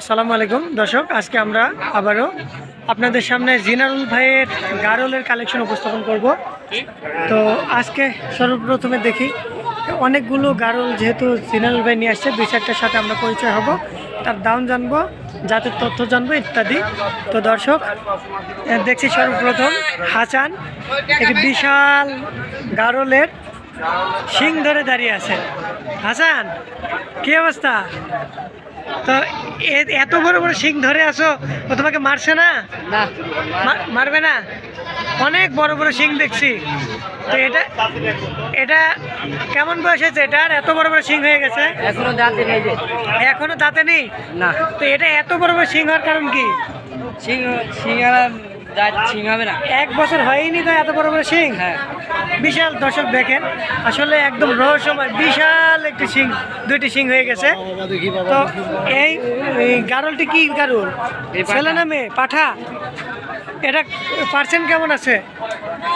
আসসালামু আলাইকুম। দর্শক, আজকে আমরা আবারও আপনাদের সামনে জিনারুল ভাইয়ের গারলের কালেকশন উপস্থাপন করব। তো আজকে সর্বপ্রথমে দেখি, অনেকগুলো গারল যেহেতু জিনারুল ভাই নিয়ে আসছে, দুই চারটার সাথে আমরা পরিচয় হব, তার দাম জানব, জাতের তথ্য জানব, ইত্যাদি। তো দর্শক দেখছি সর্বপ্রথম হাসান, একটি বিশাল গারলের শিং ধরে দাঁড়িয়ে আছে। হাসান, কি অবস্থা? তো এত বড় বড় শিং ধরে আসো ও তোমাকে মারছে না? মারবে না? অনেক বড় বড় শিং দেখছি। তো এটা এটা কেমন বয়স হয়েছে এটার এত বড় বড় শিং হয়ে গেছে? এখনও দাঁতে নেই এখনও দাঁতে নেই? না। তো এটা এত বড় বড় শিং হওয়ার কারণ কি? দাঁত সিং হবে না। এক বছর হয়নি তো এত বড় বড় শিং হ্যাঁ। বিশাল দর্শক দেখেন। আসলে একদম রহস্যময় বিশাল একটি শিং দুইটি শিং হয়ে গেছে। তো এই গারলটি কি গারল। ছেলে না মেয়ে? পাঠা? এটা পার্সেন্ট কেমন আছে?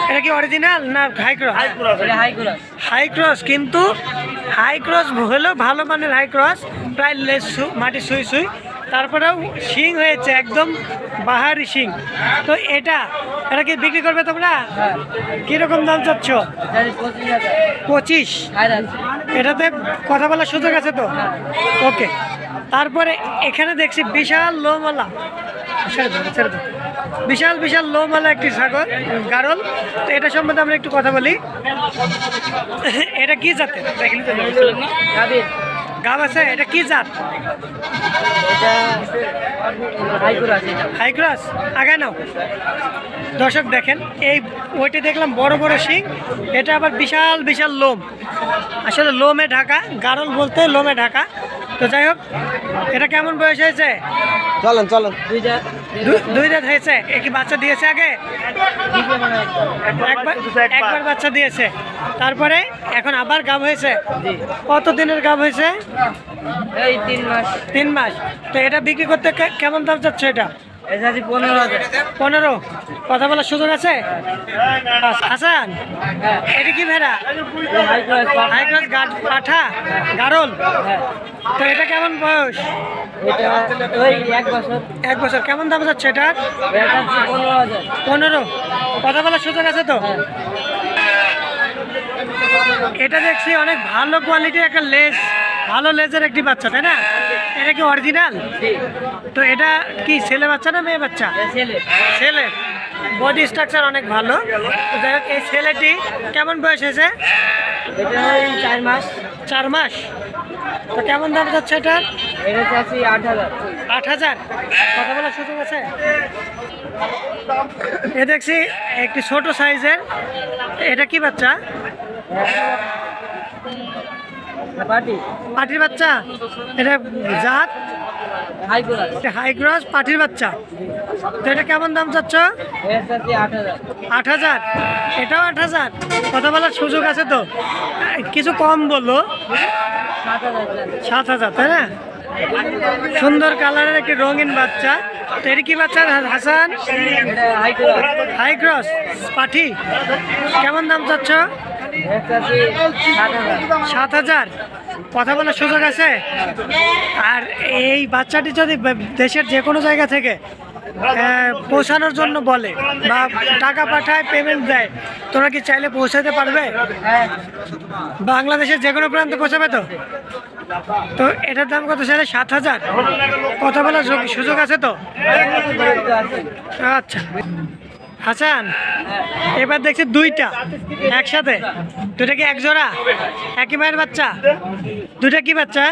এটা কি অরিজিনাল না high cross high high cross কিন্তু হাই ক্রস হলেও ভালো মানের হাই ক্রস প্রায় লেস সু- মাটি সুই সুই। তারপরেও শিং হয়েছে, একদম বাহারি শিং। তো এটা এটা কি বিক্রি করবে তোমরা? কীরকম দাম চাচ্ছ? পঁচিশ। এটাতে কথা বলার সুযোগ আছে তো? ওকে। তারপরে এখানে দেখছি বিশাল লোমালা। বিশাল বিশাল লোমালা একটি সাগর, গারল। তো এটা সম্বন্ধে আমরা একটু কথা বলি। এটা কি জাতের? গাব আছে? এটা কি জাত? হাই ক্লাস এটা। হাই ক্লাস আগে নাও। দর্শক দেখেন এই ওইটা দেখলাম বড় বড় শিং এটা আবার বিশাল বিশাল লোম। আসলে লোমে ঢাকা গারল বলতে লোমে ঢাকা। তো যাই হোক এটা কেমন বয়স হয়েছে? চলেন চলেন। দুইটা দুই দাঁত হয়েছে? একই বাচ্চা দিয়েছে আগে? মানে একবার একবার বাচ্চা দিয়েছে। তারপরে এখন আবার গাব হয়েছে? কত দিনের গাব হয়েছে? এই তিন মাস। তিন মাস। তো এটা বিক্রি করতে কেমন দাম যাচ্ছে এটা? পনেরো কথা বলার সুযোগ আছে? হাসান এটা কি ভেড়া? High class high girl? তো এটা কেমন বয়স? এক বছর। এক বছর। কেমন দাম যাচ্ছে এটা পনেরো কথা বলার সুযোগ আছে তো? এটা দেখছি অনেক ভালো কোয়ালিটির একটা লেজ ভালো লেজের একটি বাচ্চা তাই না? এটা কি অরিজিনাল? তো এটা কি ছেলে বাচ্চা না মেয়ে বাচ্চা? ছেলে। বডি স্ট্রাকচার অনেক ভালো। তো যাই হোক এই ছেলেটি কেমন বয়স হয়েছে? চার মাস। চার মাস। তো কেমন দাম যাচ্ছে এটার এটা আট হাজার। কথা বলার সুযোগ আছে? এ দেখছি একটি ছোট সাইজের। এটা কি বাচ্চা? পাটির বাচ্চা? এটা জাত? হাই ক্রস পাটির বাচ্চা। তো এটা কেমন দাম চাচ্ছ? আট হাজার। এটাও আট হাজার? কথা বলার সুযোগ আছে তো? কিছু কম বলল সাত হাজার তাই না? সুন্দর কালারের একটি রঙিন বাচ্চা। তো এটা কি বাচ্চা হাসান? এটা হাই ক্রস পাঠি কেমন দাম চাচ্ছি? সাত হাজার। কথা বলার সুযোগ আছে? আর এই বাচ্চাটি যদি দেশের যে কোনো জায়গা থেকে পৌঁছানোর জন্য বলে বা টাকা পাঠায় পেমেন্ট দেয় তোমরা কি চাইলে পৌঁছাতে পারবে? বাংলাদেশের যে কোনো প্রান্তে পৌঁছাবে তো? তো এটার দাম কত চাইলে? সাত হাজার। কথা বলার সুযোগ- আছে তো? আচ্ছা। হাসান, এবার দেখছি দুইটা একসাথে। দুটা কি এক জোড়া? একই মায়ের বাচ্চা? দুটা কি বাচ্চা?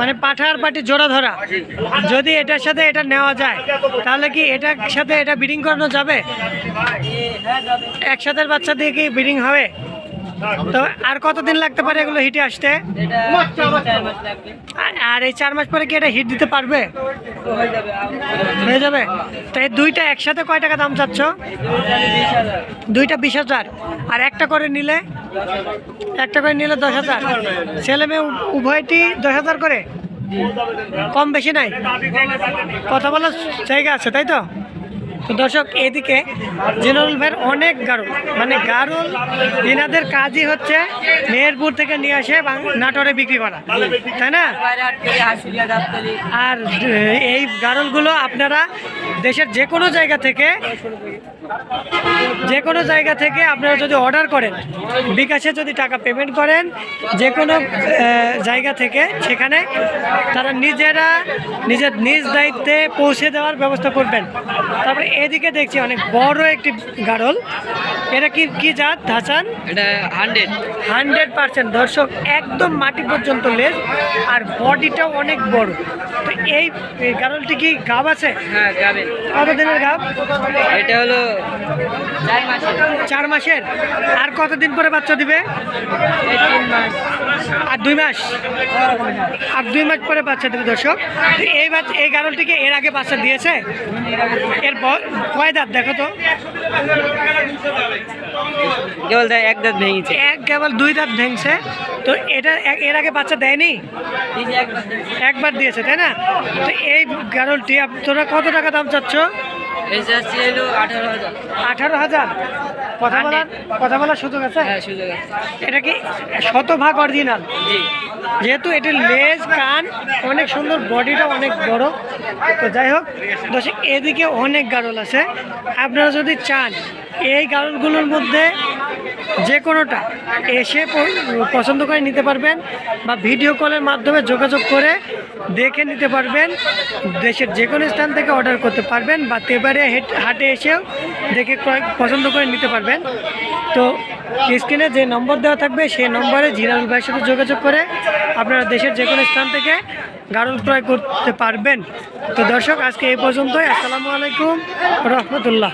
মানে পাঠার পাটি জোড়া ধরা। যদি এটার সাথে এটা নেওয়া যায়, তাহলে কি এটার সাথে এটা ব্রিডিং করানো যাবে? যাবে একসাথে বাচ্চা দিয়ে কি ব্রিডিং হবে? তো আর কতদিন লাগতে পারে এগুলো হিটে আসতে? আর এই চার মাস পরে কি এটা হিট দিতে পারবে? হয়ে যাবে তো এই দুইটা একসাথে কয় টাকা দাম চাচ্ছ? দুইটা বিশ হাজার। আর একটা করে নিলে? একটা করে নিলে দশ হাজার। ছেলে মেয়ে উভয়টি দশ হাজার করে? কম বেশি নাই? কথা বলার জায়গা আছে তাই তো? তো দর্শক, এদিকে জিনারুল ভাইয়ের অনেক গারুল মানে গারুল এনাদের কাজই হচ্ছে মেহেরপুর থেকে নিয়ে আসে নাটোরে বিক্রি করা। তাই না? আর এই গারুলগুলো আপনারা দেশের যে কোনো জায়গা থেকে, যে কোনো জায়গা থেকে আপনারা যদি অর্ডার করেন, বিকাশে যদি টাকা পেমেন্ট করেন, যে কোনো জায়গা থেকে, সেখানে তারা নিজেরা, নিজের নিজ দায়িত্বে পৌঁছে দেওয়ার ব্যবস্থা করবেন। তারপরে এদিকে দেখছি অনেক বড় একটি গারল। এটা কি কি জাত? হাসান এটা হান্ড্রেড। Hundred percent. দর্শক একদম মাটি পর্যন্ত লেজ আর বডিটাও অনেক বড়। তো এই গারলটি কি গাব আছে? হ্যাঁ গাবেন কত দিনের গাব? এটা হলো চার মাসে চার মাসের। আর কতদিন পরে বাচ্চা দিবে? তিন মাস। আর দুই মাস। আর দুই মাস পরে বাচ্চা দেবে দর্শক। এই বাচ্চা এই গারলটিকে এর আগে বাচ্চা দিয়েছে। এর কয় দাঁত দেখো তো। কেবল এক দাঁত ভেঙেছে। এক কেবল দুই দাঁত ভেঙছে। তো এটা এর আগে বাচ্চা দেয়নি? একবার দিয়েছে। তাই না? তো এই গারলটি তোরা কত টাকা দাম চাচ্ছ? আঠারো হাজার। আঠারো হাজার। কথা বলার কথা বলার সুযোগ আছে? হ্যাঁ সুযোগ আছে। এটা কি শতভাগ অরিজিনাল জি। যেহেতু এটির লেজ কান অনেক সুন্দর বডিটা অনেক বড়। তো যাই হোক দর্শক এদিকে অনেক গারল আছে। আপনারা যদি চান এই গারলগুলোর মধ্যে যে কোনোটা এসে পছন্দ করে নিতে পারবেন বা ভিডিও কলের মাধ্যমে যোগাযোগ করে দেখে নিতে পারবেন। দেশের যে কোনো স্থান থেকে অর্ডার করতে পারবেন বা তেবারে হেট- এসেও দেখে ক্রয় পছন্দ করে নিতে পারবেন। তো স্ক্রিনে যে নম্বর দেওয়া থাকবে, সেই নম্বরে জিরানুল ভাইয়ের সাথে যোগাযোগ করে আপনারা দেশের যে কোনো স্থান থেকে গারল ক্রয় করতে পারবেন। তো দর্শক, আজকে এই পর্যন্তই। আসসালামু আলাইকুম, রহমতুল্লাহ।